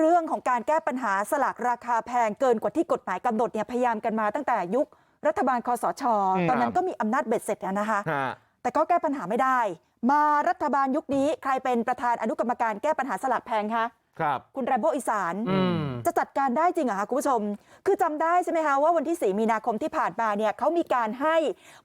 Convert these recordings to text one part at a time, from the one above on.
เรื่องของการแก้ปัญหาสลากราคาแพงเกินกว่าที่กฎหมายกำหนดเนี่ยพยายามกันมาตั้งแต่ยุครัฐบาลคอสชอืมตอนนั้นก็มีอำนาจเบ็ดเสร็จอะนะคะฮะแต่ก็แก้ปัญหาไม่ได้ มารัฐบาลยุคนี้ใครเป็นประธานอนุกรรมการแก้ปัญหาสลากแพงคะครับคุณแรมโบอีสานอืมจะจัดการได้จริงเหรอคะคุณผู้ชม คือจำได้ใช่ไหมคะว่าวันที่ 4 มีนาคมที่ผ่านมาเนี่ยเขามีการให้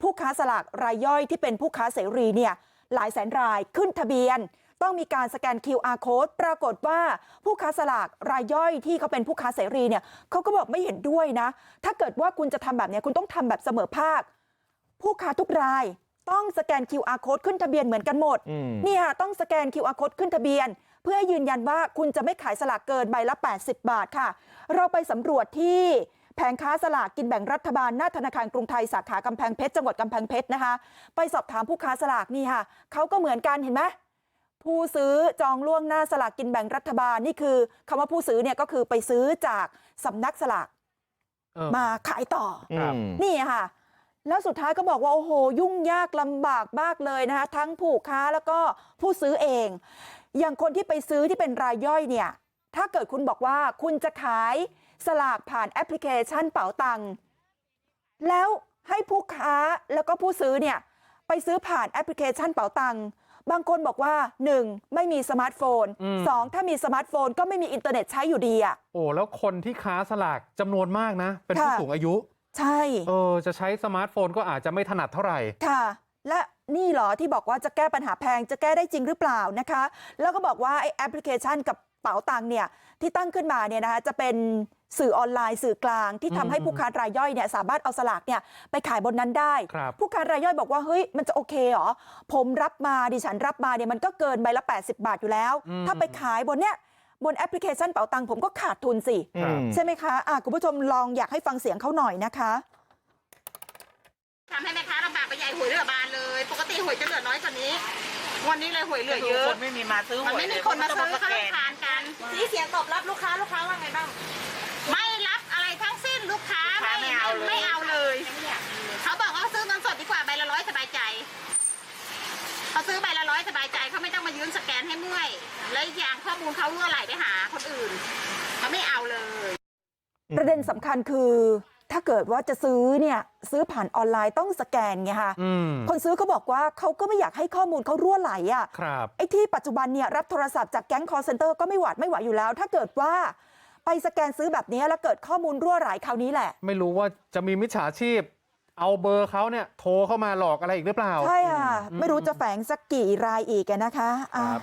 ผู้ค้าสลากรายย่อยที่เป็นผู้ค้าเสรีเนี่ยหลายแสนรายขึ้นทะเบียน ต้องมีการสแกน QR code ปรากฏว่าผู้ค้าสลากรายย่อยที่เขาเป็นผู้ค้าเสรีเนี่ยเขาก็บอกไม่เห็นด้วยนะ ถ้าเกิดว่าคุณจะทำแบบเนี้ยคุณต้องทำแบบเสมอภาค ผู้ค้าทุกรายต้องสแกน QR code ขึ้นทะเบียนเหมือนกันหมดอืมนี่ค่ะต้องสแกน QR code ขึ้นทะเบียน เพื่อให้ยืนยันว่าคุณจะไม่ขายสลากเกินใบละ 80 บาทค่ะ เราไปสำรวจที่แผงค้าสลากกินแบ่งรัฐบาลหน้าธนาคารกรุงไทยสาขากำแพงเพชรจังหวัดกำแพงเพชรนะคะ ไปสอบถามผู้ค้าสลากนี่ค่ะเขาก็เหมือนกันเห็นไหม ผู้ซื้อจองล่วงหน้าสลากกินแบ่งรัฐบาลนี่คือคำว่าผู้ซื้อเนี่ยก็คือไปซื้อจากสำนักสลากเออมาขายต่อครับนี่ค่ะแล้วสุดท้ายก็บอกว่าโอ้โห ยุ่งยากลำบากมากเลยนะคะทั้งผู้ค้าแล้วก็ผู้ซื้อเอง อย่างคนที่ไปซื้อที่เป็นรายย่อยเนี่ยถ้าเกิดคุณบอกว่าคุณจะขายสลากผ่านแอปพลิเคชันเป๋าตังค์แล้วให้ผู้ค้าแล้วก็ผู้ซื้อเนี่ยไปซื้อผ่านแอปพลิเคชันเป๋าตังค์ บางคนบอกว่า 1. ไม่มีสมาร์ทโฟนอืม 2. ถ้ามีสมาร์ทโฟนก็ไม่มีอินเทอร์เน็ตใช้อยู่ดีอะโอ้แล้วคนที่ค้าสลากจำนวนมากนะเป็นผู้ค่ะสูงอายุใช่เออจะใช้สมาร์ทโฟนก็อาจจะไม่ถนัดเท่าไหร่ค่ะ และนี่เหรอที่บอกว่าจะแก้ปัญหาแพงจะแก้ได้จริงหรือเปล่านะคะ แล้วก็บอกว่าไอ้แอปพลิเคชันกับเป๋าตังค์เนี่ยที่ตั้งขึ้นมาเนี่ยนะคะจะเป็น สื่อออนไลน์สื่อกลางที่ทำให้อืมผู้ค้ารายย่อยเนี่ยสามารถเอาสลากเนี่ยไปขายบนนั้นได้ครับผู้ค้ารายย่อยบอกว่าเฮ้ยมันจะโอเคเหรอผมรับมาดิฉันรับมาเนี่ยมันก็เกินใบละ 80 บาทอยู่แล้วอืมถ้าไปขายบนเนี้ยบนแอปพลิเคชันเป๋าตังค์ผมก็ขาดทุนสิครับใช่ไหมคะอะคุณผู้ชมลองอยากให้ฟังเสียงเขาหน่อยนะคะทำให้แม่ค้าลำบากไปใหญ่หวยเหลือบานเลย ปกติหวยจะเหลือน้อยกว่านี้วันนี้เลยหวยเหลือเยอะคนไม่มีมาซื้อหมันวยไม่มีคนมาซื้อต้องเขาสแกนรำคาญกันสีเสียงตอบรับลูกค้าลูกค้า ซื้อใบละร้อยสบายใจเขาไม่ต้องมายืนสแกนให้เมื่อยและอีกอย่างข้อมูลเขารั่วไหลไปหาคนอื่นเขาไม่เอาเลย ประเด็นสำคัญคือถ้าเกิดว่าจะซื้อเนี่ยซื้อผ่านออนไลน์ต้องสแกนไงคะอืมคนซื้อเขาบอกว่าเขาก็ไม่อยากให้ข้อมูลเขารั่วไหลอะ่ะครับไอ้ที่ปัจจุบันเนี่ยรับโทรศัพท์จากแก๊งคอร์เซนเตอร์ก็ไม่หวาดไม่ไหวอยู่แล้ว ถ้าเกิดว่าไปสแกนซื้อแบบนี้แล้วเกิดข้อมูลรั่วไหลคราวนี้แหละ ไม่รู้ว่าจะมีมิจฉาชีพ เอาเบอร์เขาเนี่ยโทรเข้ามาหลอกอะไรอีกหรือเปล่าใช่ค่ะอืมไม่รู้จะแฝงสักกี่รายอีกอะนะคะอะครับ